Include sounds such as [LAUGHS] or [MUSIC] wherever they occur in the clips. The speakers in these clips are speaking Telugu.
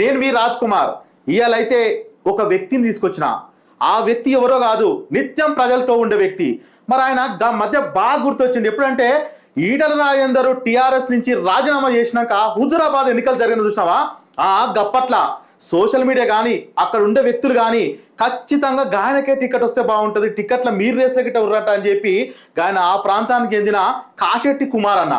నేను మీ రాజ్ కుమార్ ఇవాళైతే ఒక వ్యక్తిని తీసుకొచ్చిన. ఆ వ్యక్తి ఎవరో కాదు నిత్యం ప్రజలతో ఉండే వ్యక్తి. మరి ఆయన గా మధ్య బాగా గుర్తొచ్చింది. ఎప్పుడంటే ఈటల రాజేందర్ టిఆర్ఎస్ నుంచి రాజీనామా చేసినాక హుజురాబాద్ ఎన్నికలు జరిగిన చూసినావా? ఆ గప్పట్ల సోషల్ మీడియా కానీ అక్కడ ఉండే వ్యక్తులు కానీ ఖచ్చితంగా గాయనకే టికెట్ వస్తే బాగుంటుంది. టికెట్ల మీరు వేస్తే గిట్ట ఉర్రట అని చెప్పి ఆయన ఆ ప్రాంతానికి చెందిన కాశెట్టి కుమార్ అన్న.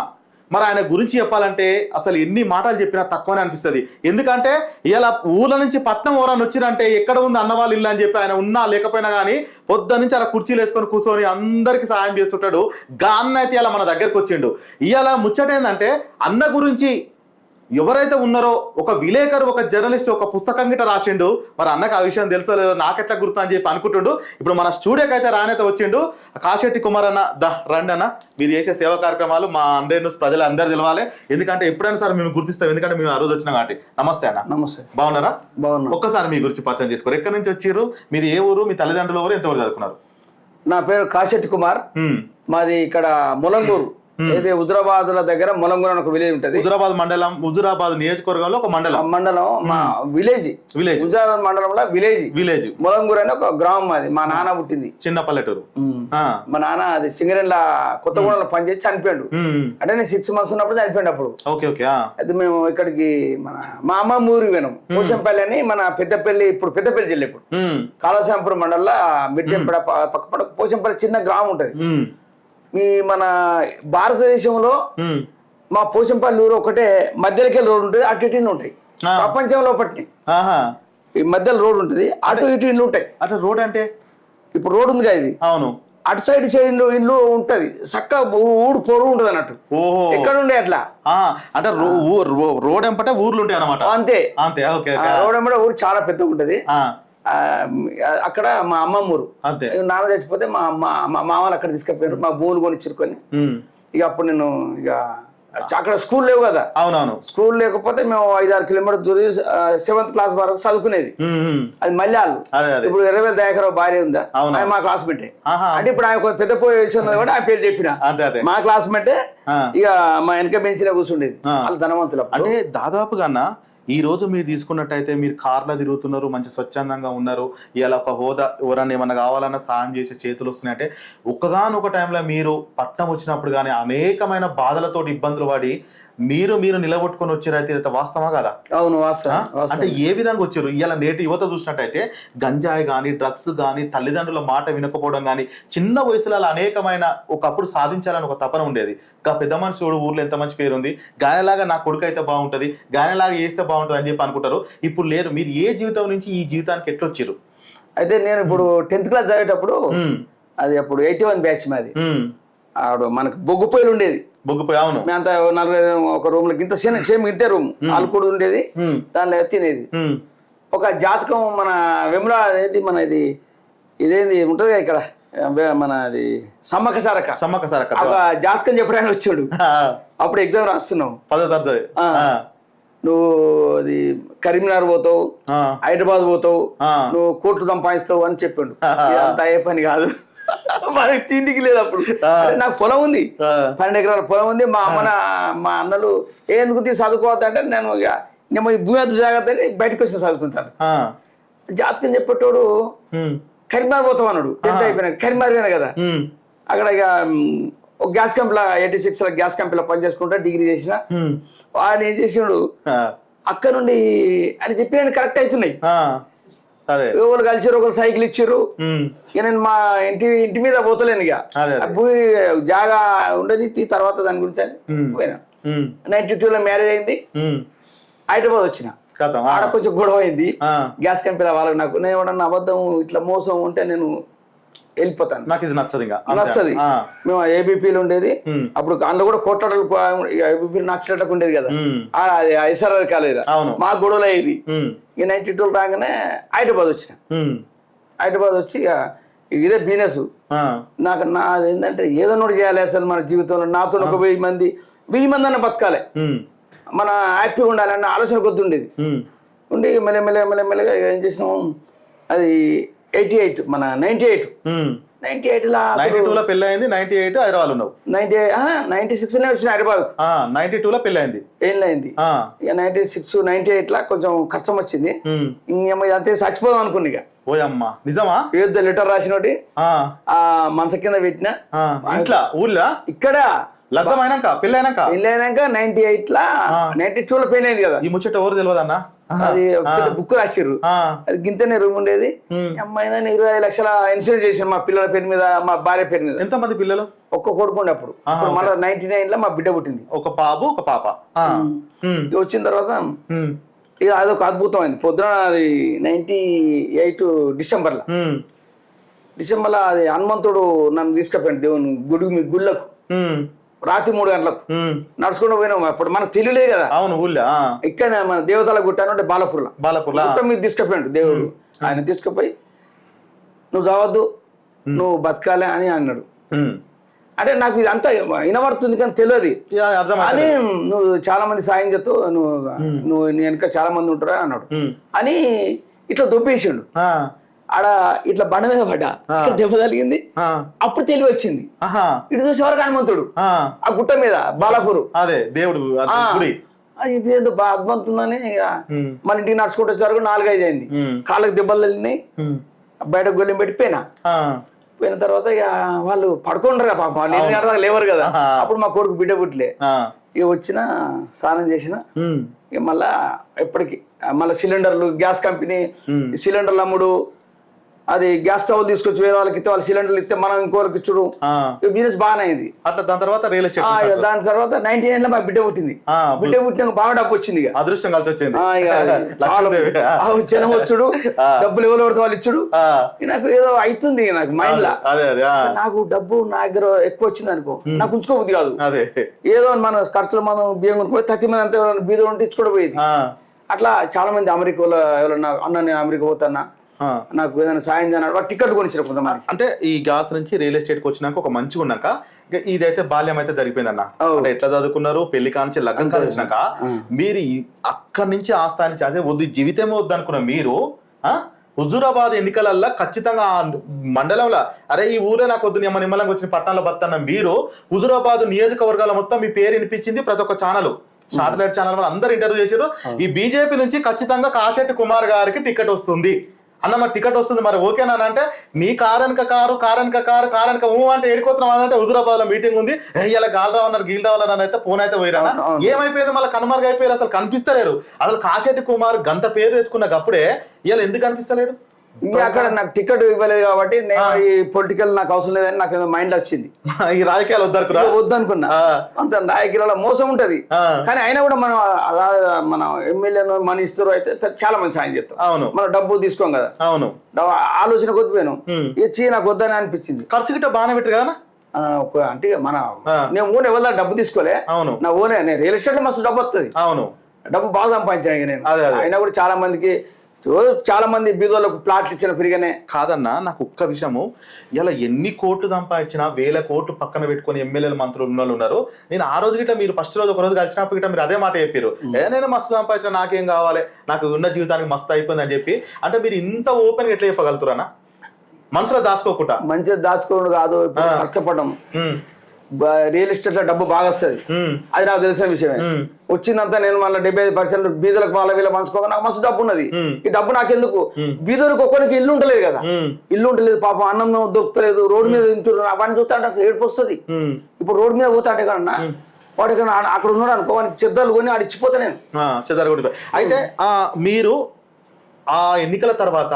మరి ఆయన గురించి చెప్పాలంటే అసలు ఎన్ని మాటలు చెప్పినా తక్కువనే అనిపిస్తుంది. ఎందుకంటే ఇలా ఊర్ల నుంచి పట్నం ఓరాన్ని వచ్చిరంటే ఎక్కడ ఉంది అన్నవాళ్ళు ఇల్లు అని చెప్పి ఆయన ఉన్నా లేకపోయినా కానీ పొద్దు నుంచి అలా కుర్చీలు వేసుకొని కూర్చొని అందరికి సాయం చేస్తుంటాడు. గా అన్న అయితే ఇలా మన దగ్గరకు వచ్చిండు. ఇలా ముచ్చట ఏంటంటే అన్న గురించి ఎవరైతే ఉన్నారో ఒక విలేకరు ఒక జర్నలిస్ట్ ఒక పుస్తకం గిట్ట రాసిండు మరి అన్నకు ఆ విషయం తెలుసో లేదో నాకెట్లా గుర్తు అని చెప్పి అనుకుంటుండు. ఇప్పుడు మన స్టూడియోకి అయితే రానైతే వచ్చిండు. కాశెట్టి కుమార్ అన్న ద రండి అన్న. మీరు చేసే సేవా కార్యక్రమాలు మా హండ్రెడ్ న్యూస్ ప్రజలు అందరు తెలవాలి. ఎందుకంటే ఎప్పుడైనా సరే మేము గుర్తిస్తాం. ఎందుకంటే మేము ఆ రోజు వచ్చినాం కాబట్టి. నమస్తే అన్న. నమస్తే. బాగున్నారా? బాగున్నా. ఒక్కసారి మీ గురించి పరిచయం చేసుకోరు. ఎక్కడి నుంచి వచ్చారు మీది ఏ ఊరు? మీ తల్లిదండ్రులు ఎవరు? ఎంతవరకు చదువుకున్నారు? నా పేరు కాశెట్టి కుమార్. మాది ఇక్కడ ములంగూరు. ఏది? హుజరాబాద్ దగ్గర ములంగూరు ఒక విలేజ్ ఉంటది. హుజురాబాద్ మండలం హుజురాబాద్ నియోజకవర్గంలో ఒక మండలం. మండలం మా విలేజ్. విలేజ్. హుజరాబాద్ మండలంలో విలేజ్. విలేజ్. ములంగూరు అని ఒక గ్రామం మాది మా నాన్న పుట్టింది. చిన్న పల్లెటూరు. మా నాన్న అది సింగరేళ్ళ కొత్తగూడెంలో పనిచేసి చనిపోయాడు. అంటే నేను సిక్స్ మంత్స్ ఉన్నప్పుడు చనిపోయాడు అప్పుడు. Okay okay. అయితే మేము ఇక్కడికి మన మా అమ్మ ఊరికి పోయినాం. పోచంపల్లి అని మన పెద్దపల్లి ఇప్పుడు పెద్దపల్లి జిల్లా ఇప్పుడు. హ్మ్. కాళాశాంపురం మండలంలో పక్క పక్క పోచంపల్లి చిన్న గ్రామం ఉంటుంది. మీ మన భారతదేశంలో. మా పోచంపల్లి ఊరు ఒకటే మధ్యలోకి రోడ్ ఉంటుంది అటు ఇటు ఉంటాయి. ప్రపంచంలో ఒకటి. ఈ మధ్యలో రోడ్ ఉంటుంది అటు ఇటు ఇల్లు ఉంటాయి. అట్లా రోడ్ అంటే? ఇప్పుడు రోడ్ ఉంది కదా ఇది. అవును. అటు సైడ్ సైడ్ ఇల్లు ఇల్లు ఉంటది. చక్క ఊడు పొరుగు ఉంటుంది అన్నట్టు. ఓహో. ఎక్కడ ఉండే అట్లా? అంటే రోడ్ ఎంపటే ఊర్లు ఉంటాయి అనమాట అంతే. అంతే రోడ్ ఎంబడే ఊరు చాలా పెద్దగా ఉంటది. అక్కడ మా అమ్మమ్మ ఊరు. అంతే. నాన్న చచ్చిపోతే మా అమ్మ మా మామలు అక్కడ తీసుకెళ్ళారు మా భూములు కొని చిరుకొని హ్మ్. ఇక అప్పుడు నేను ఇక అక్కడ స్కూల్ లేవు కదా. అవునవును. స్కూల్ లేకపోతే మేము ఐదు ఆరు కిలోమీటర్ దూరం సెవెంత్ క్లాస్ వరకు చదువుకునేది. అది మల్యాలు ఇప్పుడు ఇరవై దయాకరావు భార్య ఉందా? అవును. ఆయన మా క్లాస్మేట్. ఆహా. అంటే ఇప్పుడు ఆయన పెద్ద పొజిషన్ ఉన్నది కూడా ఆ పేరు చెప్పిన. మా క్లాస్మేట్ ఆ. ఇక మా వెనక బెంచ్లో కూర్చుండేది. వాళ్ళు ధనవంతులు. అంటే దాదాపుగా ఈ రోజు మీరు తీసుకున్నట్టయితే మీరు కార్లో తిరుగుతున్నారు మంచి స్వచ్ఛందంగా ఉన్నారు ఇలా ఒక హోదా ఎవరన్నా ఏమన్నా కావాలన్నా సాయం చేసే చేతులు వస్తున్నాయంటే ఒక్కగానొక టైంలో మీరు పట్నం వచ్చినప్పుడు కానీ అనేకమైన బాధలతో ఇబ్బందులు పడి మీరు మీరు నిలబొట్టుకొని వచ్చారైతే ఇది వాస్తవా కదా? అవును వాస్తవం. అంటే ఏ విధంగా వచ్చారు? ఇలా నేటి యువత చూసినట్టయితే గంజాయి కానీ డ్రగ్స్ కానీ తల్లిదండ్రుల మాట వినకపోవడం కానీ చిన్న వయసులో అలా అనేకమైన ఒకప్పుడు సాధించాలని ఒక తపన ఉండేది. ఇంకా పెద్ద మనిషి చూడు ఊర్లో ఎంత మంచి పేరు ఉంది గాయలాగా నా కొడుకు అయితే బాగుంటది గాయలాగా చేస్తే బాగుంటది అని చెప్పి అనుకుంటారు. ఇప్పుడు లేరు మీరు ఏ జీవితం నుంచి ఈ జీవితానికి ఎట్లొచ్చారు? అయితే నేను ఇప్పుడు టెన్త్ క్లాస్ చదివేటప్పుడు అది అప్పుడు ఎయిటీ వన్ బ్యాచ్ మాది. ఆవిడ మనకు బొగ్గు పొయ్యిలు ఉండేది. బొగ్గుపోయి అవును. మేమంతా నలభై ఒక రూమ్లో ఇంత చిన్న సేమ్ ఇంతే రూమ్. వాళ్ళు కూడా ఉండేది దానిలో తినేది. ఒక జాతకం మన వెముల ఏంటి మన ఇది ఇదేంది ఉంటుంది కదా ఇక్కడ మన అది సమ్మక సారక సమ్మక్క సారక్క ఒక జాతకం చెప్పడానికి వచ్చాడు. [LAUGHS] అప్పుడు ఎగ్జామ్ రాస్తున్నావు. పదో తరగతి. నువ్వు అది కరీంనగర్ పోతావు హైదరాబాద్ పోతావు. నువ్వు కోట్లు సంపాదిస్తావు అని చెప్పిండు. [LAUGHS] ఇదంతా అయ్యే పని కాదు. మనకి తిండికి లేదు అప్పుడు. నాకు పొలం ఉంది. పన్నెండు ఎకరాల పొలం ఉంది. మా అమ్మ మా అన్నలు ఎందుకు తీసి చదువుకోవద్దంటే నేను ఇక నేను ఈ భూమి జాగ్రత్త అని బయటకు వచ్చి చదువుకుంటాను. జాతకం చెప్పేటోడు కరీంనగర్ పోతాం అన్నాడు టెన్త్ అయిపోయినా కరీంనగర్ పోయినా కదా. అక్కడ ఇక ఒక గ్యాస్ కంపెనీలో ఎయిటీ సిక్స్లో గ్యాస్ కంపెనీలో పనిచేసుకుంటా డిగ్రీ చేసిన. ఆయన ఏం చేసినాడు అక్కడ నుండి అని చెప్పి కరెక్ట్ అవుతున్నాయి. ఒకరు కలిసారు ఒకరు సైకిల్ ఇచ్చారు ఇక నేను మా ఇంటి ఇంటి మీద పోతలేను ఇక. భూమి జాగా ఉండని తర్వాత దాని గురించి అని పోయినా. నైన్టీ టూలో మ్యారేజ్ అయింది. హైదరాబాద్ వచ్చిన. ఆడ కొంచెం గొడవ అయింది. గ్యాస్ కంపెనీ వాళ్ళకి నాకు నేను ఏమన్నా అబద్ధం ఇట్లా మోసం ఉంటే నేను వెళ్ళిపోతాను. నాకు ఇది నచ్చదు ఇంకా. నచ్చది. మేము ఏబీపీలో ఉండేది. అప్పుడు అందులో కూడా కోట్లాడలు ఏబీపీ నక్సలెట్లకు ఉండేది కదా. అది ఐఎస్ఆర్ఆర్ కాలేదా అవును. మా గొడవలు అయ్యేది ఇక నైన్టీ టూ రాగానే హైదరాబాద్ వచ్చిన. హైదరాబాద్ వచ్చి ఇక ఇదే బిజినెస్ నాకు నా ఏంటంటే ఏదో ఒకటి చేయాలి అసలు మన జీవితంలో. నాతో ఒక వెయ్యి మంది వెయ్యి మంది అన్న బతకాలి. మన హ్యాపీగా ఉండాలన్న ఆలోచన కొద్ది ఉండేది. ఉండి మెల్ల మెల్ల మెల్ల మెల్లగా ఏం చేసినాము? అది ఎయిటీ ఎయిట్ మన నైంటీ ఎయిట్. నైన్టీ ఎయిట్లో నైన్టీ టూలో పెళ్ళి అయింది నైన్టీ ఎయిట్ హైదరాబాద్ ఉన్నావు. నైన్టీ నైన్టీ సిక్స్లోనే వచ్చిన హైదరాబాద్. నైన్టీ పెళ్ళి అయింది ఏం అయింది ఆ, ఇక నైన్టీ సిక్స్ నైన్టీ ఎయిట్లో కొంచెం కష్టం వచ్చింది. అంతే చచ్చిపోదాం అనుకున్నా ఇక. ఓయమ్మా నిజమా? ఏదో లెటర్ రాసినోటి ఆ, ఆ మంచ కింద పెట్టిన. ఇంట్లో ఊర్లో? ఇక్కడ. లగ్గం అయినాక పెళ్ళి అయినాక పెళ్ళి అయినాక నైన్టీ ఎయిట్ లా నైన్టీ టూ లో పెళ్ళి అయింది కదా. ఈ ముచ్చట ఎవరు తెలియదు అన్న అది ఒక బుక్ రాసిర్రు. అది గింతనే రూమ్ ఉండేది అమ్మాయి దాన్ని ఇరవై ఐదు లక్షల ఇన్సూరెన్స్ చేసాను మా పిల్లల పేరు మీద మా భార్య పేరు మీద. ఎంత మంది పిల్లలు? ఒక్క కొడుకు ఉండే అప్పుడు మళ్ళీ నైన్టీ నైన్లో మా బిడ్డ పుట్టింది. ఒక బాబు ఒక పాప. వచ్చిన తర్వాత ఇక అదొక అద్భుతమైంది. పొద్దున అది నైన్టీ ఎయిట్ డిసెంబర్లో. ఉమ్, డిసెంబర్లో అది హనుమంతుడు నన్ను తీసుకుపోయాడు దేవుని గుడి మీ గుళ్ళకు రాత్రి మూడు గంటలకు. నడుచుకుంటూ పోయినాం అప్పుడు మనకు తెలియలేదు కదా. అవును ఊళ్ళో ఇక్కడ మన దేవతల గుట్ట అంటే బాలపూర్లో. బాలపూర్లా గుట్ట మీద తీసుకుపోయాడు దేవుడు. ఆయన తీసుకుపోయి నువ్వు చావద్దు నువ్వు బతకాలి అని అన్నాడు. అంటే నాకు ఇది అంతా వినబడుతుంది కానీ తెలియదు. అని నువ్వు చాలా మంది సాయం చేస్తావు నువ్వు నువ్వు వెనక చాలా మంది ఉంటారా అన్నాడు. అని ఇట్లా దొబ్బేసిండు. ఆ, ఆడ ఇట్లా బండ మీద పడ్డా. దెబ్బ తగిలింది. అప్పుడు తెలివి వచ్చింది. ఇటు చూసే వరకు హనుమంతుడు? ఆ, గుట్ట మీద బాలాపూరు. అదే దేవుడు అది గుడి. అది ఇది ఏదో బాగా అద్భుతుందని మన ఇంటికి నడుచుకుంటూ వరకు నాలుగైదు అయింది కాళ్ళకి దెబ్బలు తగిలినాయి. బయట గొల్లెం పెట్టి పోయినా. పోయిన తర్వాత ఇక వాళ్ళు పడుకుంటారు కదా పాపం. వాళ్ళు లేవరు కదా. అప్పుడు మా కొడుకు బిడ్డ పుట్టలే. ఇక వచ్చిన స్నానం చేసిన. ఇక మళ్ళా ఎప్పటికి మళ్ళీ సిలిండర్లు గ్యాస్ కంపెనీ. సిలిండర్లు అమ్ముడు అది గ్యాస్ స్టవ్ తీసుకొచ్చి వేరే వాళ్ళకి ఇస్తే వాళ్ళు సిలిండర్లు ఇస్తే మనం ఇంకోరికి ఇచ్చుడు. బిజినెస్ బాగానే అయింది. అట్లా దాని తర్వాత రియల్ ఎస్టేట్ దాని తర్వాత నైన్టీ నైన్లో మా బిడ్డ పుట్టింది. బిడ్డ పుట్టినాక బాగా డబ్బు వచ్చింది అదృష్టం కలిసి వచ్చింది. [LAUGHS] జనం వచ్చుడు. డబ్బులు ఎవరు పడితే వాళ్ళు ఇచ్చుడు. నాకు ఏదో అవుతుంది నాకు మైండ్ లా. అదే అదే ఆ, నాకు డబ్బు నా దగ్గర ఎక్కువ వచ్చింది అనుకో. నాకు ఉంచుకోబుద్ది కాదు. అదే. ఏదో మన ఖర్చులు మనం బియ్యం కొనుక్కోయి తచ్చి మంది అంతా బీద ఉంటే ఇచ్చుకోవడం పోయేది. అట్లా చాలా మంది అమెరికాలో ఎవరన్నా అన్న నేను అమెరికా పోతాన్నా. నాకు ఏదైనా సాయం వాడు టికెట్ కొనిచ్చారు కొంతమంది అంటే ఈ గ్యాస్ నుంచి రియల్ ఎస్టేట్కి వచ్చినాక ఒక మంచిగా ఉన్నాక ఇదైతే బాల్యం అయితే జరిగిపోయిందన్న. అవు. అంటే ఎట్లా చదువుకున్నారు? పెళ్ళి కానించి లగ్గం కాని వచ్చినాక మీరు అక్కడి నుంచి ఆ స్థాయి అదే వద్దు జీవితమే వద్దు అనుకున్న మీరు హుజూరాబాద్ ఎన్నికలల్లో ఖచ్చితంగా ఆ మండలంలో అరే ఈ ఊరే నాకు వద్దు నిమ్మ నిమ్మలంగా వచ్చిన పట్టణంలో బతన్న మీరు హుజూరాబాద్ నియోజకవర్గాల మొత్తం మీ పేరు వినిపించింది ప్రతి ఒక్క ఛానల్. సాటిలైట్ ఛానల్ వాళ్ళు అందరు ఇంటర్వ్యూ చేశారు ఈ బీజేపీ నుంచి ఖచ్చితంగా కాశెట్టి కుమార్ గారికి టికెట్ వస్తుంది. అన్న మరి టికెట్ వస్తుంది మరి ఓకేనా అంటే నీ కారనిక కారు కారనిక కారు కారనిక ఊ అంటే ఏడుకోతున్నాం అని అంటే హుజురాబాద్లో మీటింగ్ ఉంది. ఇలా గాలరావు అన్నారు గీలరావు అన్నారు అని అయితే ఫోన్ అయితే పోయిరా ఏమైపోయింది? మళ్ళీ కనుమరుగు అయిపోయారు అసలు కనిపిస్తలేరు. అసలు కాశెట్టి కుమార్ గంత పేరు తెచ్చుకున్న అప్పుడే ఇలా ఎందుకు కనిపిస్తలేడు? ఇంకా అక్కడ నాకు టికెట్ ఇవ్వలేదు కాబట్టి నేను ఈ పొలిటికల్ నాకు అవసరం లేదని నాకు ఏదో మైండ్ వచ్చింది. [LAUGHS] ఈ రాజకీయాలు వద్దనుకున్నా? ఆ. అంత నాయకుల మోసం ఉంటది. కానీ అయినా కూడా మనం అలా మన ఎమ్మెల్యేను మన ఇస్తారు అయితే చాలా మంది సాయం చేస్తాం. అవును. మనం డబ్బు తీసుకోం కదా. అవును. ఆలోచన కొద్దిపోయాను. ఇచ్చి నాకు వద్దని అనిపించింది. ఖర్చు గిట్ట బాగానే పెట్టరు కదా అంటే మన. నేను ఓన్ ఎవరి డబ్బు తీసుకోలే. అవును. నా ఓనే నేను రియల్ ఎస్టేట్ మస్తు డబ్బు వస్తుంది. అవును. డబ్బు బాగా సంపాదించాను నేను. అయినా కూడా చాలా మందికి చాలా మంది బీదోళ్ళకు ప్లాట్లు ఇచ్చిన ఫ్రీగానే. కాదన్నా నాకు ఒక్క విషయము. ఇలా ఎన్ని కోట్లు సంపాదించినా వేల కోట్లు పక్కన పెట్టుకొని ఎమ్మెల్యేలు మంత్రులు ఉన్న వాళ్ళు ఉన్నారు నేను ఆ రోజు గిట్ట మీరు ఫస్ట్ రోజు ఒక రోజు కలిసినప్పుడు గిట్ట మీరు అదే మాట చెప్పారు నేను మస్తు సంపాదించిన నాకేం కావాలి? నాకు ఉన్న జీవితానికి మస్తు అయిపోయింది అని చెప్పి. అంటే మీరు ఇంత ఓపెన్ ఎట్లా చెప్పగలుగుతారన్నా మనసులో దాచుకోకుండా? మంచిగా దాచుకోవడం కాదు కష్టపడడం. రియల్ ఎస్టేట్లో డబ్బు బాగా వస్తుంది. అది నాకు తెలిసిన విషయమే. వచ్చిందంతా నేను మళ్ళీ డెబ్బై ఐదు పర్సెంట్ బీదలకు వాళ్ళ వీళ్ళ మనసుకోగా నాకు మస్తు డబ్బు ఉన్నది. ఈ డబ్బు నాకెందుకు? బీదలకు ఒక్కరికి ఇల్లు ఉంటలేదు కదా. ఇల్లు ఉంటలేదు పాపం అన్నం దొరుకుతలేదు రోడ్డు మీద తింటున్నారు అవన్నీ చూస్తే నాకు ఏడుపు వస్తుంది. ఇప్పుడు రోడ్డు మీద పోతా అంటే కన్నా వాడు ఇక్కడ ఆ- అక్కడ ఉన్నాడు అనుకో వానికి చెద్దలు కొని ఆడ ఇచ్చిపోతా నేను. అయితే మీరు ఆ ఎన్నికల తర్వాత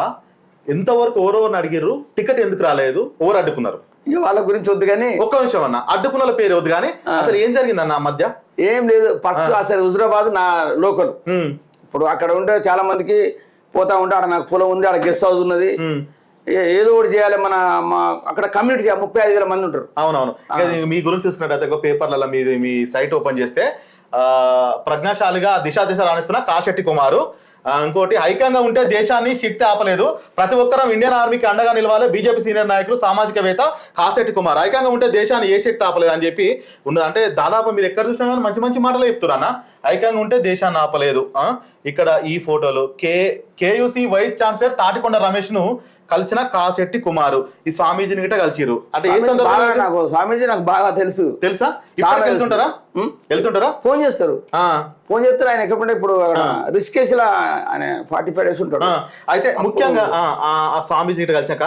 ఎంతవరకు ఓరెవరిని అడిగిర్రు? టికెట్ ఎందుకు రాలేదు? ఓవర్ అడ్డుకున్నారు. వాళ్ళ గురించి వద్దు కానీ ఒక్క నిమిషం అన్న అడ్డుకున్న పేరు వద్దు కానీ అసలు ఏం జరిగిందన్న ఆ మధ్య? ఏం లేదు ఫస్ట్ అసలు హుజురాబాద్ నా లోకల్. ఇప్పుడు అక్కడ ఉంటే చాలా మందికి పోతా ఉంటే ఆడ నాకు పొలం ఉంది ఆడ గెస్ట్ హౌస్ ఉన్నది. ఏదో ఒకటి చేయాలి మన మా అక్కడ కమ్యూనిటీ ముప్పై ఐదు వేల మంది ఉంటారు. అవునవును. మీ గురించి చూసుకున్నట్టయితే పేపర్లలో మీది మీ సైట్ ఓపెన్ చేస్తే ఆ ప్రజ్ఞాశాలిగా దిశా దిశ రాణిస్తున్న కాశెట్టి కుమారు. ఇంకోటి ఐక్యంగా ఉంటే దేశాన్ని శక్తి ఆపలేదు. ప్రతి ఒక్కరం ఇండియన్ ఆర్మీకి అండగా నిలవాలి. బీజేపీ సీనియర్ నాయకులు సామాజికవేత్త కాశెట్టి కుమార్. ఐక్యంగా ఉంటే దేశాన్ని ఏ శక్తి ఆపలేదు అని చెప్పి ఉన్నది. అంటే దాదాపు మీరు ఎక్కడ చూసినా కానీ మంచి మంచి మాటలు చెప్తున్నా ఐక్యంగా ఉంటే దేశాన్ని ఆపలేదు ఆ? ఇక్కడ ఈ ఫోటోలు K KUC vice chancellor Tatikonda రమేష్ను కలిసిన కాశెట్టి కుమారు. ఈ స్వామీజీని గిట్ట కలిసిరు అంటే ఏ నాకు స్వామీజీ నాకు బాగా తెలుసు. తెలుసా? ఇప్పుడు చాలా వెళ్తుంటారా? వెళ్తుంటారా? ఫోన్ చేస్తారు. ఆ, ఫోన్ చేస్తారు ఆయన ఎక్కడ ఇప్పుడు రిస్కేసిలా ఆయన ఫార్టీ ఫైవ్ డేస్ ఉంటాడు. అయితే ముఖ్యంగా ఆ, స్వామీజీ గిట్ట కలిసాక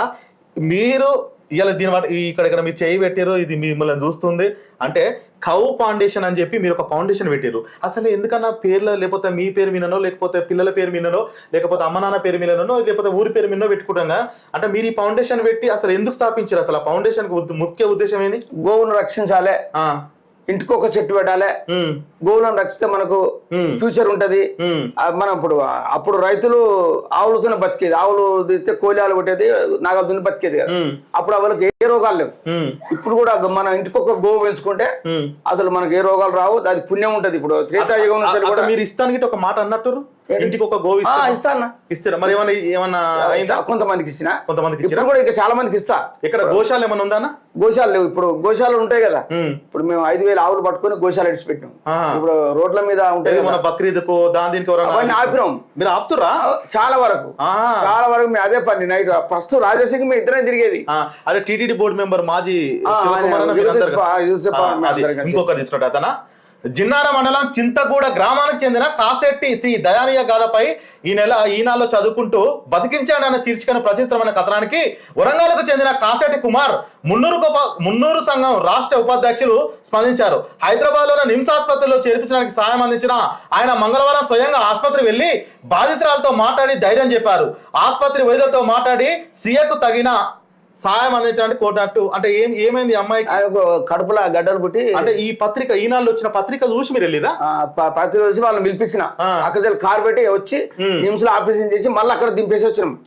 మీరు ఇలా దీని వాటి ఇక్కడ ఇక్కడ మీరు చేయి పెట్టారు ఇది మిమ్మల్ని చూస్తుంది. అంటే కౌ ఫౌండేషన్ అని చెప్పి మీరు ఒక ఫౌండేషన్ పెట్టారు అసలు ఎందుకన్నా పేర్ల లేకపోతే మీ పేరు మీననో లేకపోతే పిల్లల పేరు మీననో లేకపోతే అమ్మ నాన్న పేరు మీననో లేకపోతే ఊరి పేరు మీనో పెట్టుకుంటాగా? అంటే మీరు ఈ ఫౌండేషన్ పెట్టి అసలు ఎందుకు స్థాపించారు? అసలు ఆ ఫౌండేషన్ ముఖ్య ఉద్దేశం ఏంది? గోవును రక్షించాలి. ఆ, ఇంటికి ఒక చెట్టు పెట్టాలి. గోవులను రక్షిస్తే మనకు ఫ్యూచర్ ఉంటది. మనం ఇప్పుడు అప్పుడు రైతులు ఆవులతోనే బతికేది. ఆవులు తీస్తే కోలాలు కొట్టేది నాగలతోనే బతికేది కదా. అప్పుడు వాళ్ళకి ఏ రోగాలు లేవు. ఇప్పుడు కూడా మన ఇంటికి ఒక గోవు పెంచుకుంటే. అసలు మనకి ఏ రోగాలు రావు అది పుణ్యం ఉంటది ఇప్పుడు. త్రేతాయుగం మీరు ఇస్తానికి ఒక మాట అన్నట్టు ఇంటికి ఒక గోవి ఇస్తానా. ఇస్తారా? మరి ఏమన్నా ఏమన్నా అయిందా? కొంతమందికి ఇచ్చిన. కొంతమందికి ఇప్పుడు కూడా ఇక చాలా మందికి ఇస్తా. ఇక్కడ గోశాల ఏమన్నా ఉందా గోశాలు లేవు. ఇప్పుడు గోశాలలు ఉంటాయి కదా. ఇప్పుడు మేము ఐదు వేల ఆవులు పట్టుకొని గోశాల ఇడిచిపెట్టాం ఆహా. ఇప్పుడు రోడ్ల మీద ఉంటాయి మన బక్రీద్కో దాని దీనికి ఎవరన్నా అవన్నీ ఆపినాం. మీరు ఆపుతురా చాలా వరకు. చాలా వరకు మేము అదే పని నైట్ ఫస్ట్ రాజసింగ్ మేము ఇద్దరే తిరిగేది. అదే టీటీడీ బోర్డు మెంబర్ మాజీ ఇంకొకటి తీసుకుంటా అతన? జిన్నార మండలం చింతగూడ గ్రామానికి చెందిన కాసెట్టి శ్రీ దయానీయ గాథపై ఈ నెల ఈనాల్లో చదువుకుంటూ బతికించాడు అనే శీర్షికను ప్రచిత్రమైన కథనానికి వరంగల్కు చెందిన కాసెట్టి కుమార్ మున్నూరు గొప్ప- మున్నూరు సంఘం రాష్ట్ర ఉపాధ్యక్షులు స్పందించారు. హైదరాబాద్లోని నిమ్స్ ఆసుపత్రిలో చేర్పించడానికి సాయం అందించిన ఆయన మంగళవారం స్వయంగా ఆసుపత్రి వెళ్ళి బాధితురాలతో మాట్లాడి ధైర్యం చెప్పారు. ఆసుపత్రి వైద్యులతో మాట్లాడి సీఎకు తగిన సాయం అందించడానికి కోరినట్టు అంటే ఏం ఏమైంది అమ్మాయికి? ఆయన కడుపులో గడ్డలు పుట్టి అంటే ఈ పత్రిక ఈనాళ్ళు వచ్చిన పత్రిక చూసి మీరు వెళ్ళిరా? ఆ, ప- ప్రతి రోజు వాళ్ళని పిలిపించిన. అక్కడ కార్ పెట్టి వచ్చి. నిమ్స్లో ఆపరేషన్ చేసి మళ్ళీ అక్కడ దింపేసి వచ్చినాం.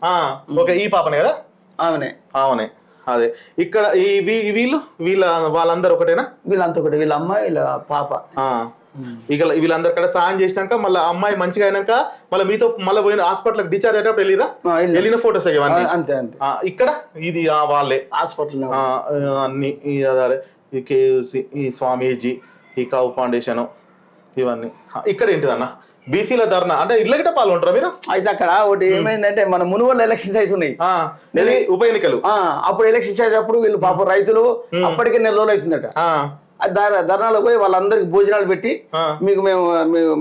ఓకే ఈ పాపనే కదా? ఆమెనే. అవునే అదే. ఇక్కడ ఈ వీళ్ళు వీళ్ళ వాళ్ళందరూ ఒకటేనా? వీళ్ళంతా ఒకటి వీళ్ళ అమ్మ వీళ్ళ పాప. ఇక వీళ్ళందరి కూడా సాయం చేసినాక మళ్ళీ అమ్మాయి మంచిగా అయినాక మళ్ళీ మీతో మళ్ళీ పోయిన హాస్పిటల్ డిశ్చార్జ్ అయ్యేటప్పుడు వెళ్ళిరా? వెళ్ళినాం. ఫొటోస్ ఇవన్నీ? అంతే అంతే. ఇక్కడ? ఇది ఆ వాళ్ళే. హాస్పిటల్ అన్ని ఈ ఈ స్వామీజీ ఈ కౌ ఫౌండేషన్ ఇవన్నీ. ఇక్కడ ఏంటిదన్న? బీసీల ధర్నా. అంటే ఇళ్ళ గిట్ట పాల్గొంటారా మీరు? అయితే అక్కడ ఒకటి ఏమైందంటే మన మునుగోలు ఎలక్షన్స్ అవుతున్నాయి ఉప ఎన్నికలు? అప్పుడు ఎలక్షన్ చేసేటప్పుడు వీళ్ళు పాప రైతులు అప్పటికే నెల రోజులు అవుతుందట. ఆ, ఆ ధర- ధర్నాలకు పోయి వాళ్ళందరికి భోజనాలు పెట్టి. మీకు మేము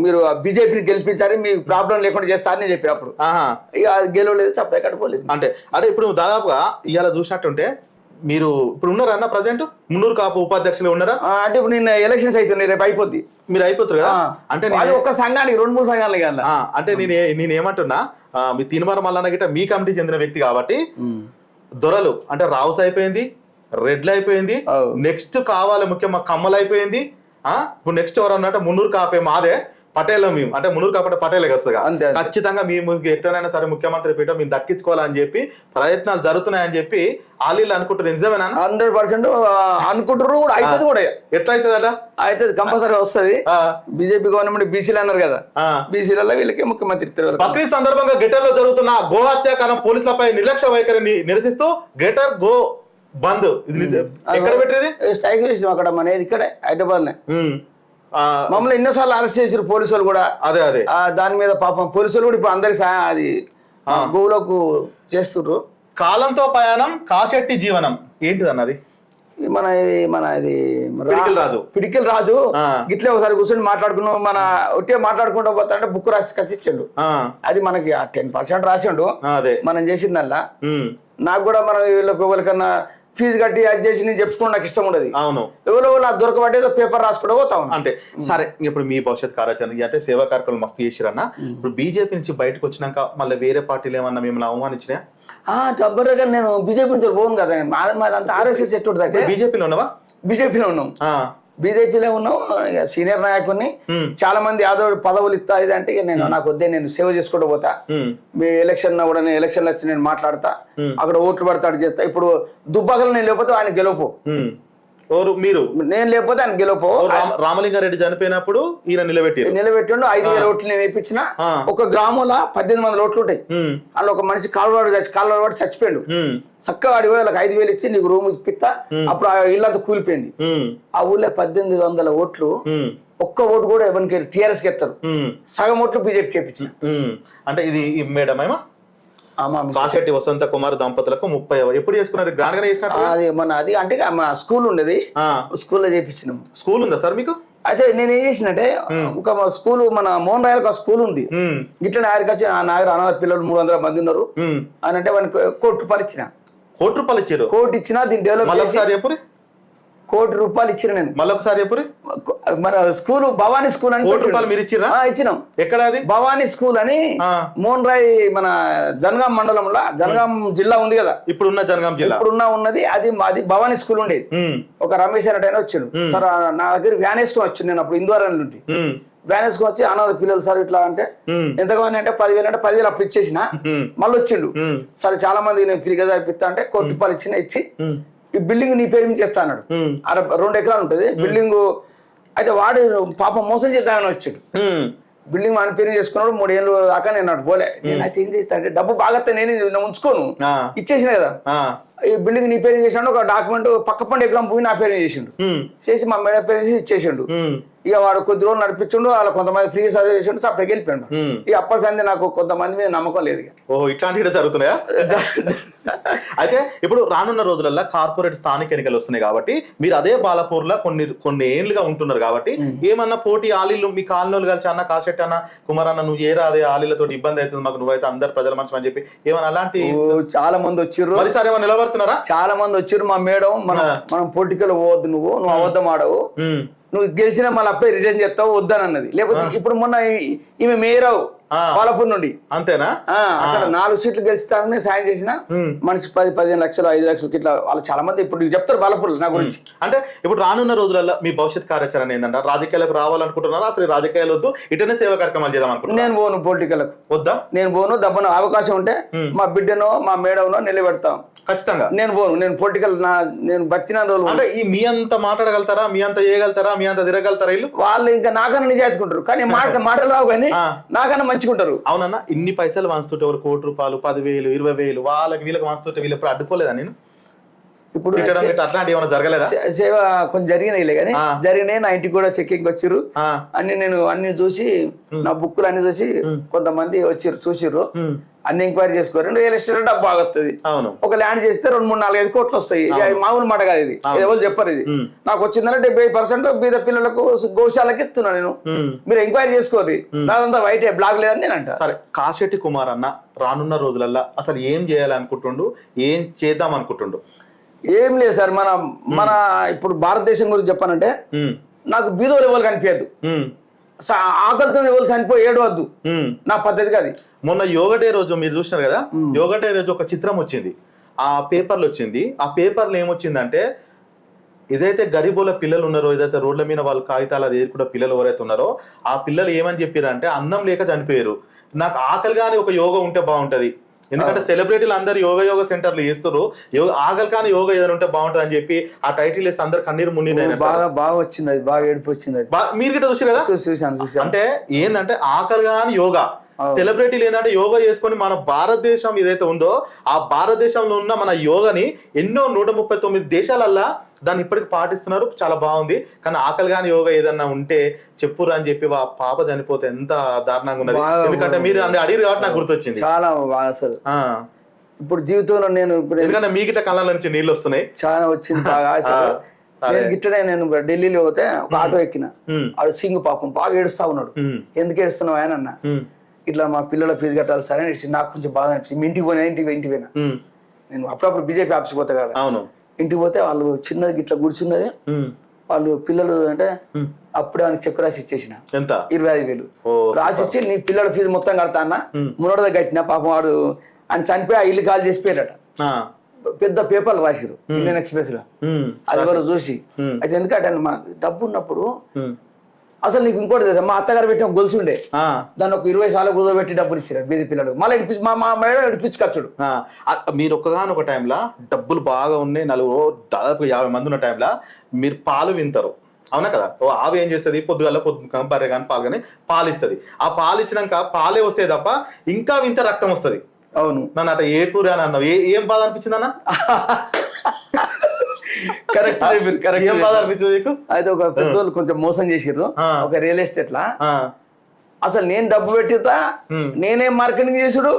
మీరు బీజేపీని గెలిపించాలి మీకు ప్రాబ్లం లేకుండా చేస్తా అని చెప్పి అప్పుడు. ఇక అది గెలవలేదు చప్పే కట్టుకోలేదు. అంటే అంటే ఇప్పుడు దాదాపుగా ఇవాళ చూసినట్టుంటే మీరు ఇప్పుడు ఉన్నారా అన్న ప్రజెంట్? మున్నూరు కాపు ఉపాధ్యక్షులు ఉన్నారా? అంటే ఇప్పుడు నిన్న ఎలక్షన్స్ అవుతున్నాయి రేపు అయిపోద్ది. మీరు అయిపోతారు కదా? అంటే అది ఒక్క సంఘానికి రెండు మూడు సంఘాలకి కదా అంటే నేను నేను ఏమంటున్నా మీ తినుమర మల్లన్న గిట్ట మీ కమిటీ చెందిన వ్యక్తి కాబట్టి దొరలు అంటే రావుస్ అయిపోయింది రెడ్లు అయిపోయింది. నెక్స్ట్ కావాలి ముఖ్యం మా కమ్మలు అయిపోయింది ఆ? ఇప్పుడు నెక్స్ట్ ఎవరు అన్నట్టు మున్నూరు కాపే మాదే పటేల్ మేము. అంటే మున్నూరు కాపే పటేలే అంతే. ఖచ్చితంగా మేము ఎట్లనైనా సరే ముఖ్యమంత్రి పీఠం మేము దక్కించుకోవాలని చెప్పి ప్రయత్నాలు జరుగుతున్నాయని చెప్పి ఆలీలు అనుకుంటారు. నిజమేనా హండ్రెడ్ పర్సెంట్ అనుకుంటారు కూడా అవుతుంది కూడా. ఎట్లా అవుతుందట అవుతుంది కంపల్సరీ వస్తుంది. బీజేపీ గవర్నమెంట్ బీసీలు అన్నారు కదా. బీసీలలో వీళ్ళకి ముఖ్యమంత్రి. బక్రీద్ సందర్భంగా గ్రేటర్లో జరుగుతున్న గో హత్యాకాండం పోలీసులపై నిర్లక్ష్య వైఖరిని నిరసిస్తూ గ్రేటర్ గో బంద్. ఇది ఎక్కడ పెట్టేది ఏ స్ట్రైక్ చేసినాం అక్కడ మన ఇక్కడే. ఆ, మమ్మల్ని ఎన్నోసార్లు అరెస్ట్ చేసారు పోలీసులు కూడా. అదే అదే. దాని మీద పాపం పోలీసులు కూడా ఇప్పుడు సహాయం అది గోవులకు చేస్తుర్రు. కాలంతో ప్రయాణం కాశెట్టి జీవనం. ఏంటిది అన్నది మన ఇది మన ఇది పిడికిల్ రాజు. పిడికిల్ రాజు. గిట్లే ఒకసారి కూర్చొని మాట్లాడుకున్నాం. మన ఒట్టే మాట్లాడుకుంటూ పోతా అంటే బుక్ రాసి కసిచ్చిండు. అది మనకి టెన్ పర్సెంట్ రాసిండు. మనం చేసిందల్లా. నాకు కూడా మనం వీళ్ళకి ఎవరికన్నా ఫీజు కట్టి అది చేసి నేను చెప్పుకోవడం నాకు ఇష్టం ఉండదు. అవును. ఎవరో నాకు దొరకబట్టి ఏదో పేపర్ రాసుకుంటూ పోతా ఉన్నా. అంటే సరే ఇప్పుడు మీ భవిష్యత్ కార్యాచరణ అంటే సేవా కార్యక్రమాలు మస్తు చేసిరన్న. ఇప్పుడు బీజేపీ నుంచి బయటకు వచ్చినాక మళ్ళీ వేరే పార్టీలు ఏమన్నా మిమ్మల్ని అవమానించినా డబ్బరుగా నేను బీజేపీ నుంచి పోను కదా. మాది మాదంతా ఆర్ఎస్ఎస్ ఎట్టు దగ్గర బీజేపీలో ఉన్నవా? బీజేపీలో ఉన్నాం. బీజేపీలో ఉన్నాం ఇక సీనియర్ నాయకుడిని. ఉమ్, చాలా మంది యాదవ్ పదవులు ఇస్తా ఇది అంటే నేను నాకు వద్దే నేను సేవ చేసుకుంటూ పోతా. మీ ఎలక్షన్ కూడా నేను ఎలక్షన్లు వచ్చి నేను మాట్లాడతా. అక్కడ ఓట్లు పడతాడు చేస్తా. ఇప్పుడు దుబ్బాకలు నేను లేకపోతే ఆయన గెలుపు మీరు. నేను లేకపోతే ఆయన రామ- రామలింగారెడ్డి చనిపోయినప్పుడు ఈయన నిలబెట్టారు. నిలబెట్టిండు ఐదు వేల ఓట్లు నేను వేయించిన. ఒక గ్రామంలో పద్దెనిమిది వందల ఓట్లు ఉంటాయి. అందులో ఒక మనిషి కాలువాడు చచ్చి కాలువాడు వాడు చచ్చిపోయాడు. చక్కగా ఆడి పోయి వాళ్ళకి ఐదు వేలు ఇచ్చి నీకు రూమ్ ఇప్పిస్తా. అప్పుడు ఆ ఇల్లంతా కూలిపోయింది. ఆ ఊళ్ళో పద్దెనిమిది వందల ఓట్లు. ఒక్క ఓటు కూడా ఎవరికి టీఆర్ఎస్కి ఎత్తారు ఉమ్, సగం ఓట్లు బీజేపీకి ఇప్పించిన. అంటే ఇది మేడం ఏమో కాశెట్టి వసంత కుమార్ దంపతులకు ముప్పై ఎప్పుడు చేసుకున్నారు? గ్రాండ్ గానే చేసినట్టు అది మన అది అంటే మా స్కూల్ ఉండేది. ఆ, స్కూల్లో చేయించినాం స్కూల్ ఉందా సార్ మీకు? అయితే నేను ఏం చేసినట్టే ఒక స్కూల్ మన మోహన్ రాయల్ ఒక స్కూల్ ఉంది. ఇట్లా ఆయనకి వచ్చి ఆ నాగర్ అనాథ పిల్లలు మూడు వందల మంది ఉన్నారు. అని అంటే వానికి కోటి రూపాయలు ఇచ్చిన కోటి రూపాయలు ఇచ్చారు కోటి ఇచ్చినా దీన్ని డెవలప్ మళ్ళీ చేసి ఒకసారి చెప్పురి కోటి రూపాయలు ఇచ్చిన నేను. మళ్ళీ ఒకసారి చెప్పురి మన స్కూల్ భవానీ స్కూల్ అని కోటి. రూపాయలు మీరు ఇచ్చిర్రా? ఆ, ఇచ్చినాం. ఎక్కడ అది? భవానీ స్కూల్ అని. మోహన్ రాయ్ మన జనగాం మండలంలో జనగాం జిల్లా ఉంది కదా. ఇప్పుడున్న జనగాం జిల్లా. ఇప్పుడున్న ఉన్నది అది అది భవానీ స్కూల్ ఉండేది ఒక రమేష్ అనేట ఆయన వచ్చాడు. సార్ నా దగ్గర వ్యాన్ వేసుకొని వచ్చింది నేను అప్పుడు ఇందోరాన్ నుండి. వ్యాన్ వేసుకొని వచ్చి అనాథ పిల్లలు సార్ ఇట్లా అంటే ఉమ్, ఎంత కావాలి అంటే పదివేలు అంటే పదివేలు అప్పుడు ఇచ్చేసిన మళ్ళీ వచ్చిండు సరే చాలా మంది నేను ఫ్రీగా చదివిస్తా అంటే కోటి రూపాయలు ఇచ్చిన ఇచ్చి ఈ బిల్డింగ్ నీ పేరు మీద చేస్తా అన్నాడు. రెండు ఎకరాలు ఉంటుంది. బిల్డింగ్ అయితే వాడు పాపం మోసం చేద్దామని వచ్చాడు. బిల్డింగ్ మన పేరు చేసుకున్నాడు. మూడు ఏళ్ళు దాకా నేను అటు పోలే. నేను అయితే ఏం చేస్తా అంటే డబ్బు బాగా నేను నేను ఉంచుకోను. ఇచ్చేసిన కదా. ఈ బిల్డింగ్ నీ పేరు చేసాడు ఒక డాక్యుమెంట్ పక్క పండు ఎకరం పోయి నా పేరు చేసిండు. చేసి మా మేడం పేరు చేసి ఇచ్చేసిండు. ఇక వాడు కొద్ది రోజులు నడిపించుండు వాళ్ళ కొంతమంది ఫ్రీ సర్వీస్ చేసిండు సో అప్పటికి వెళ్ళిపోయాడు ఉమ్. ఇక అప్పటి సంది నాకు కొంతమంది మీద నమ్మకం లేదు ఓహో ఇట్లాంటివి కూడా జరుగుతున్నాయా? అయితే ఇప్పుడు రానున్న రోజులలో కార్పొరేట్ స్థానిక ఎన్నికలు వస్తున్నాయి కాబట్టి మీరు అదే బాలపూర్లో కొన్ని కొన్ని ఏళ్ళుగా ఉంటున్నారు కాబట్టి ఏమన్నా పోటీ ఆలీలు మీ కాలనీలు కలిసి అన్న కాసెట్ అన్న కుమార్ అన్న నువ్వు ఏ రాదే ఆలీలతో ఇబ్బంది అవుతుంది మాకు నువ్వైతే అందరు ప్రజల మనిషి అని చెప్పి ఏమన్నా అలాంటి చాలా మంది వచ్చిర్రు. మరి సరే ఏమన్నా నిలబడుతున్నారా? చాలా మంది వచ్చిర్రు మా మేడం. మనం మనం పొలిటికల్ పోవద్దు నువ్వు నువ్వు అబద్ధం ఆడవు. నువ్వు గెలిచినా మళ్ళీ అప్పుడే రిజైన్ చేస్తావు వద్దని అన్నది. లేకపోతే ఇప్పుడు మొన్న ఈమె మేయరావు. పాలపూర్ నుండి. అంతేనా? అక్కడ నాలుగు సీట్లు గెలుస్తానని సాయం చేసిన. మనిషి పది పదిహేను లక్షలు ఐదు లక్షలు ఇట్లా వాళ్ళు చాలా మంది ఇప్పుడు చెప్తారు బాలపూర్లు నా గురించి. అంటే ఇప్పుడు రానున్న రోజులలో మీ భవిష్యత్ కార్యాచరణ ఏంటంటే రాజకీయాలకు రావాలనుకుంటున్నారా? అసలు రాజకీయాలు వద్దు ఇటనే సేవా కార్యక్రమాలు చేద్దాం అనుకుంటున్నా నేను పోను పొలిటికల్ వద్దా? నేను పోను దబ్బన అవకాశం ఉంటే మా బిడ్డనో మా మేడంనో నిలబెడతాం. ఖచ్చితంగా. నేను పోను నేను పొలిటికల్ నా నేను బతికిన రోజులు. అంటే ఈ మీ అంత మాట్లాడగలుగుతారా? మీ అంత చేయగలుగుతారా? మీ అంత తిరగలుగుతారా? వీళ్ళు వాళ్ళు ఇంకా నాకన్నా నిజాయితీకుంటారు కానీ మాట [LAUGHS] మాటలు రావు కానీ ఆ. నాకన్నా మంచిగుంటారు అవునన్నా ఇన్ని పైసలు వాంచుతుంటే ఎవరు కోటి రూపాయలు పదివేలు ఇరవై వేలు వాళ్ళకి వీళ్ళకి వాంచుతుంటే వీళ్ళు ఎప్పుడు అడ్డుకోలేదా నేను ఇప్పుడు జరగలేదా? సేవ కొంచెం జరిగినాయిలే కానీ. జరిగినాయి నా ఇంటికి కూడా చెక్కింగ్ వచ్చిర్రు. అన్ని నేను అన్ని చూసి నా బుక్కులు అన్ని చూసి కొంతమంది వచ్చిర్రు చూసిర్రు. అన్ని ఎంక్వైరీ చేసుకోరు. రియల్ ఎస్టేట్ డబ్బు బాగా వస్తుంది అవును. ఒక ల్యాండ్ చేస్తే రెండు మూడు నాలుగు ఐదు కోట్లు వస్తాయి. మామూలు మాట కాదు ఇది. ఎవరు చెప్పరు ఇది. నాకు వచ్చిందంటే డెబ్బై పర్సెంట్ బీద పిల్లలకు గోశాలకి ఇస్తున్నా నేను. మీరు ఎంక్వైరీ చేసుకోరు నాదంతా వైట్ బ్లాక్ లేదని నేను అంట. సరే కాశెట్టి కుమార్ అన్న రానున్న రోజులల్లో అసలు ఏం చేయాలనుకుంటుండు? ఏం చేద్దాం అనుకుంటుండు ఏం లేదు సార్ మన మన ఇప్పుడు భారతదేశం గురించి చెప్పానంటే నాకు బీదోలు ఎవరు కనిపించద్దు ఆకలితో ఎవరు చనిపోయి ఏడవద్దు. నా పద్ధతి కాదు మొన్న యోగా డే రోజు మీరు చూసినారు కదా? యోగా డే రోజు ఒక చిత్రం వచ్చింది. ఆ పేపర్లు వచ్చింది. ఆ పేపర్లో ఏమొచ్చిందంటే ఏదైతే గరీబుల పిల్లలు ఉన్నారో ఏదైతే రోడ్ల మీద వాళ్ళు కాగితాలు అది ఏరుకున్న పిల్లలు ఎవరైతే ఉన్నారో ఆ పిల్లలు ఏమని చెప్పారంటే అన్నం లేక చనిపోయారు. నాకు ఆకలి కానీ ఒక యోగా ఉంటే బాగుంటది. ఎందుకంటే సెలబ్రిటీలు అందరు యోగా యోగా సెంటర్లు చేస్తారు యోగా ఆకలి కానీ యోగా ఏదైనా ఉంటే బాగుంటది అని చెప్పి ఆ టైటిల్ వేసి అందరు కన్నీరు మున్ని బాగా బాగా వచ్చింది అది బాగా ఏడుపు వచ్చింది మీరు గిట్ట చూసారు కదా? చూసి అంటే ఏంటంటే ఆకలి కానీ యోగా. సెలబ్రిటీలు ఏంటంటే యోగా చేసుకొని మన భారతదేశం ఏదైతే ఉందో ఆ భారతదేశంలో ఉన్న మన యోగని ఎన్నో నూట ముప్పై తొమ్మిది దేశాలల్లా దాన్ని ఇప్పటికి పాటిస్తున్నారు. చాలా బాగుంది. కానీ ఆకలి కానీ యోగా ఏదన్నా ఉంటే చెప్పురు అని చెప్పి ఆ పాప చనిపోతే ఎంత దారుణంగా ఉన్నది. ఎందుకంటే మీరు అన్ని అడిగి కాబట్టి నాకు గుర్తొచ్చింది. చాలా బాగా అసలు. ఇప్పుడు జీవితంలో నేను ఇప్పుడు ఎందుకంటే మీ గిట్ట కళ్ళ నుంచి నీళ్ళు వస్తున్నాయి. చాలా వచ్చింది [LAUGHS] నేను గిట్టనే నేను ఢిల్లీలో పోతే ఒక ఆటో ఎక్కిన. ఆడు సింగ్ పాపం బాగా ఏడుస్తా ఉన్నాడు. ఎందుకు ఏడుస్తున్నావు ఆయన అన్న? ఇట్లా మా పిల్లల ఫీజు కట్టాలి సరే అనేసి నాకు కొంచెం బాధ అనిపించింది. మీ ఇంటికి పోయినా ఇంటికి ఇంటికి పోయినా. నేను అప్పుడప్పుడు బీజేపీ ఆఫీస్కి పోతా కదా. అవును. ఇంటికి పోతే వాళ్ళు చిన్నది ఇట్లా కూర్చున్నది వాళ్ళు పిల్లలు అంటే. అప్పుడే వాళ్ళకి చెక్ రాసి ఇచ్చేసిన. ఎంత? ఇరవై ఐదు వేలు. రాసి ఇచ్చి నీ పిల్లల ఫీజు మొత్తం కడతా అన్న. మునోడద కట్టిన పాపం వాడు ఆయన చనిపోయి ఆ ఇల్లు కాల్ చేసిపోయారట ఆ, పెద్ద పేపర్లు రాసిరు ఇండియన్ ఎక్స్ప్రెస్లో అది వాళ్ళు చూసి. అయితే ఎందుకంటే మన డబ్బు ఉన్నప్పుడు అసలు నీకు ఇంకోటి తెలుసా? మా అత్తగారు పెట్టిన ఒక గొలుసు ఉండే. దాన్ని ఒక ఇరవై సార్లు కుదరబెట్టి డబ్బులు ఇచ్చారు బీది పిల్లలకు మళ్ళీ ఇడిపించి మా మా మేడం ఇడిపించుకొచ్చుడు మీరు ఒక్కగానొక టైంలో డబ్బులు బాగా ఉన్నాయి నలుగురు దాదాపు యాభై మంది ఉన్న టైంలో మీరు పాలు వింటారు అవునా కదా? ఓ ఆవు ఏం చేస్తుంది? పొద్దుగల పొద్దు బర్రె కానీ పాలు కానీ పాలు ఇస్తుంది ఆ పాలు ఇచ్చినాక పాలే వస్తాయి తప్ప ఇంకా వింత రక్తం వస్తుంది. అవును. నన్ను అట ఏ కూర అని అన్నావు? ఏ ఏం బాధ అనిపించింది అన్న? కరెక్ట్ చెప్పారు ఏం కరెక్ట్ బాధ అనిపించదు నీకు? అయితే ఒక పెద్దోళ్ళు కొంచెం మోసం చేసిర్రు. ఒక రియల్ ఎస్టేట్ లా. అసలు నేను డబ్బు పెట్టితా. నేనేం మార్కెటింగ్ చేసుడు?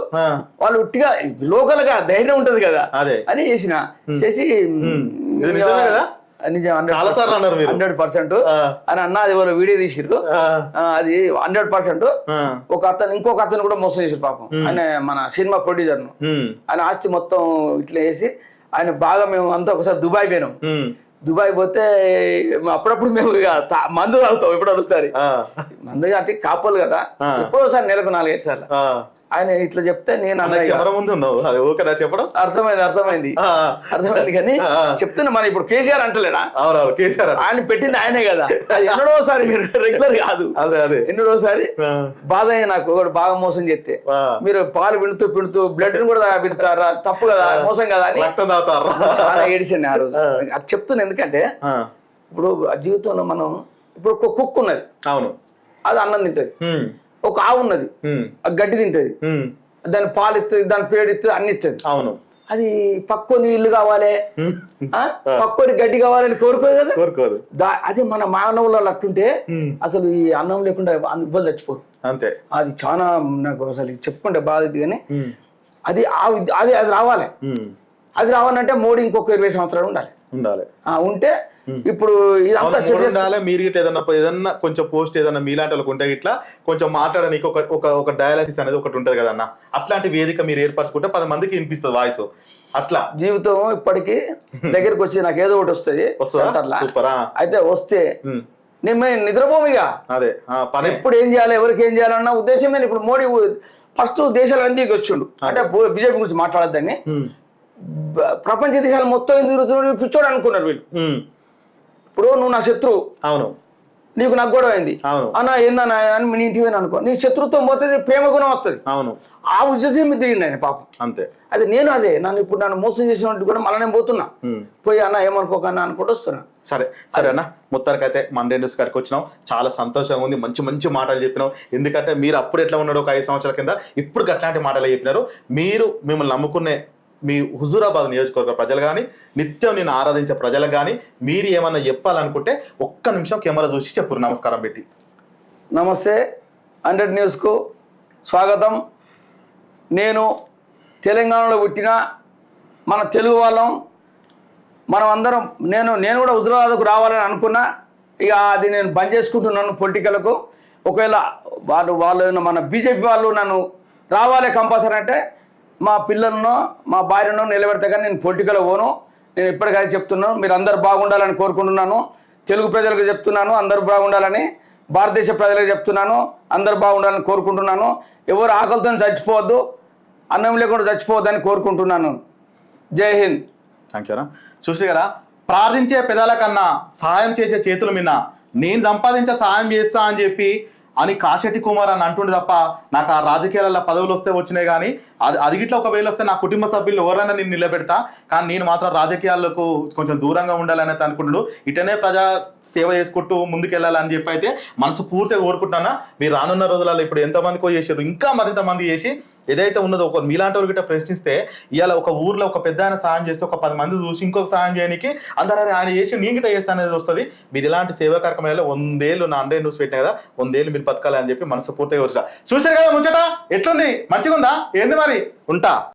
వాళ్ళు ఉట్టిగా లోకల్గా ధైర్యం ఉంటది కదా. అదే. అని చేసిన. చేసి? చాలా సార్లు అన్నారు మీరు. Hundred percent. అని అన్న అది వాళ్ళు వీడియో తీసిర్రు. అది హండ్రెడ్ పర్సెంట్ ఒక అతను ఇంకొక అతను కూడా మోసం చేసారు పాపం. ఆయన మన సినిమా ప్రొడ్యూసర్ను. ఆయన ఆస్తి మొత్తం ఇట్లా వేసి ఆయన బాగా మేము అంతా ఒకసారి దుబాయ్ పోయినాం. దుబాయ్ పోతే అప్పుడప్పుడు మేము ఇక మందు తాగుతాం ఎప్పుడో ఒకసారి. మందు అంటే కాపోలు కదా. ఆ. ఎప్పుడో ఒకసారి నెలకు నాలుగైదు సార్లు. ఆయన ఇట్లా చెప్తే నేను కెమెరా ముందు ఉన్నావు? అది ఓకేనా చెప్పడం? అర్థమైంది అర్థమైంది. అర్థమైంది కానీ. చెప్తున్నా మన ఇప్పుడు కేసీఆర్ అంటలేడా? అవునవును కేసీఆర్. ఆయన పెట్టింది ఆయనే కదా. ఎన్నడోసారి మీరు [LAUGHS] రెగ్యులర్ కాదు. అదే అదే. ఎన్నడోసారి బాధ అయ్యింది నాకు ఒకడు బాగా మోసం చేస్తే. మీరు పాలు పిండుతూ పిండుతూ బ్లడ్ కూడా పిండుతారా తప్పు కదా మోసం కదా అని చాలా ఏడిచండి ఆ రోజు. అది చెప్తున్నా ఎందుకంటే ఇప్పుడు ఆ జీవితంలో మనం ఇప్పుడు ఒక కుక్క ఉన్నది. అవును. అది అన్నం తింటది. ఒక ఆవు ఉన్నది. గడ్డి తింటది. దాని పాలు ఇస్తుంది దాని పేడు ఇస్తుంది అన్ని ఇస్తుంది అవును. అది పక్కోని ఇల్లు కావాలి? పక్కోని గడ్డి కావాలని కోరుకోదు కదా? కోరుకోదు. అది మన మానవులలో అట్టుంటే అసలు ఈ అన్నం లేకుండా ఇవ్వలు చచ్చిపోరు. అంతే. అది చాలా నాకు అసలు చెప్పుకుంటే బాధ ఇది కానీ అది అది అది రావాలి. అది రావాలంటే మోడీ ఇంకొక ఇరవై సంవత్సరాలు ఉండాలి. ఉండాలి. ఆ, ఉంటే ఇప్పుడు ఇదంతా ఉండాలి. మీరు గిట్ల ఏదన్నా ఏదన్నా కొంచెం పోస్ట్ ఏదన్నా మీలాంటి వాళ్ళకి ఉంటే ఇట్లా కొంచెం మాట్లాడడానికి ఒక ఒక ఒక డయాలసిస్ అనేది ఒకటి ఉంటది కదన్న. అట్లాంటి వేదిక మీరు ఏర్పరచుకుంటే పది మందికి వినిపిస్తుంది వాయిస్ అట్లా. జీవితం ఇప్పటికి [LAUGHS] దగ్గరికి వచ్చి నాకు ఏదో ఒకటి వస్తుంది. సూపరా అయితే వస్తే నేను నిద్రపోమిగా అదే పనే. ఎప్పుడు ఏం చేయాలి ఎవరికి ఏం చేయాలన్న ఉద్దేశం ఇప్పుడు మోడీ ఫస్ట్ దేశాలన్నీ వచ్చిండు. అంటే బీజేపీ గురించి మాట్లాడద్దని ప్రపంచ దేశాలు మొత్తం ఎందుకు తిరుగుతున్నాడు పిచ్చోడు అనుకున్నారు వీళ్ళు. ఇప్పుడు నువ్వు నా శత్రువు అవును. నీకు నాకు గొడవ అయింది. అవును. అన్న ఏందన్నా అని నీ ఇంటికి అనుకో. నీ శత్రుత్వం పోతే ప్రేమ గుణం వస్తుంది అవును. ఆ ఉద్దేశం మీద తిరిగిండు ఆయన పాపం. అంతే. అది నేను అదే నన్ను ఇప్పుడు నన్ను మోసం చేసినట్టు కూడా మళ్ళీ నేను పోతున్నా. పోయి అన్న ఏమనుకోకన్నా అనుకుంటూ వస్తున్నా. సరే సరే అన్న. మొత్తానికైతే మండే న్యూస్ కాడికి వచ్చినాం. చాలా సంతోషంగా ఉంది. మంచి మంచి మాటలు చెప్పినాం. ఎందుకంటే మీరు అప్పుడు ఎట్లా ఉన్నాడో ఒక ఐదు సంవత్సరాల కింద ఇప్పుడు అట్లాంటి మాటలు చెప్పినారు. మీరు మిమ్మల్ని నమ్ముకునే మీ హుజూరాబాద్ నియోజకవర్గ ప్రజలు కానీ నిత్యం నేను ఆరాధించే ప్రజలు కానీ మీరు ఏమన్నా చెప్పాలనుకుంటే ఒక్క నిమిషం కెమెరా చూసి చెప్పురు నమస్కారం పెట్టి. నమస్తే. హండ్రెడ్ న్యూస్కు స్వాగతం. నేను తెలంగాణలో పుట్టిన మన తెలుగు వాళ్ళం. మనం అందరం నేను నేను కూడా హుజరాబాద్కు రావాలని అనుకున్నా. ఇక అది నేను బంద్ చేసుకుంటున్నాను పొలిటికలకు. ఒకవేళ వాళ్ళు వాళ్ళు మన బీజేపీ వాళ్ళు నన్ను రావాలి కంపల్సరీ అంటే మా పిల్లలను మా భార్యను నిలబెడతా కానీ నేను పొలిటికల్ పోను. నేను ఇప్పటికైతే చెప్తున్నాను. మీరు అందరు బాగుండాలని కోరుకుంటున్నాను. తెలుగు ప్రజలకు చెప్తున్నాను. అందరూ బాగుండాలని భారతదేశ ప్రజలకు చెప్తున్నాను. అందరు బాగుండాలని కోరుకుంటున్నాను. ఎవరు ఆకలితో చచ్చిపోవద్దు అన్నం లేకుండా చచ్చిపోవద్దని కోరుకుంటున్నాను. జై హింద్. థ్యాంక్ యూ సుశ్రీ గారా ప్రార్థించే పెదాల కన్నా సహాయం చేసే చేతులు మిన్న నేను సంపాదించే సహాయం చేస్తా అని చెప్పి అని కాశెట్టి కుమార్ అని అంటుండే తప్ప నాకు ఆ రాజకీయాలలో పదవులు వస్తే వచ్చినాయి కానీ అది అది గిట్లా ఒకవేళ వస్తే నా కుటుంబ సభ్యులు ఎవరైనా నేను నిలబెడతా. కానీ నేను మాత్రం రాజకీయాలకు కొంచెం దూరంగా ఉండాలని అయితే అనుకుంటున్నాడు ఇటనే ప్రజా సేవ చేసుకుంటూ ముందుకెళ్ళాలని చెప్పి అయితే మనసు పూర్తిగా కోరుకుంటున్నా మీరు రానున్న రోజులలో ఇప్పుడు ఎంతమందికో చేశారు ఇంకా మరింత మంది చేసి ఏదైతే ఉన్నదో ఒక మీలాంటి వాళ్ళు గిట్ట ప్రశ్నిస్తే ఇవాళ ఒక ఊర్లో ఒక పెద్ద ఆయన సాయం చేస్తే ఒక పది మంది చూసి ఇంకొక సాయం చేయడానికి అందరూ "అరే, ఆయన చేసి నేను గిట్ట చేస్తాను అనేది వస్తుంది. మీరు ఇలాంటి సేవా కార్యక్రమంలో వందేళ్ళు నా అండే న్యూస్ పెట్టినా కదా వందేళ్ళు మీరు బతకాలి అని చెప్పి మనసు పూర్తిగా వచ్చా చూసారు కదా ముచ్చట? ఎట్లుంది? మంచిగా ఉందా ఏంది మరి? ఉంటా.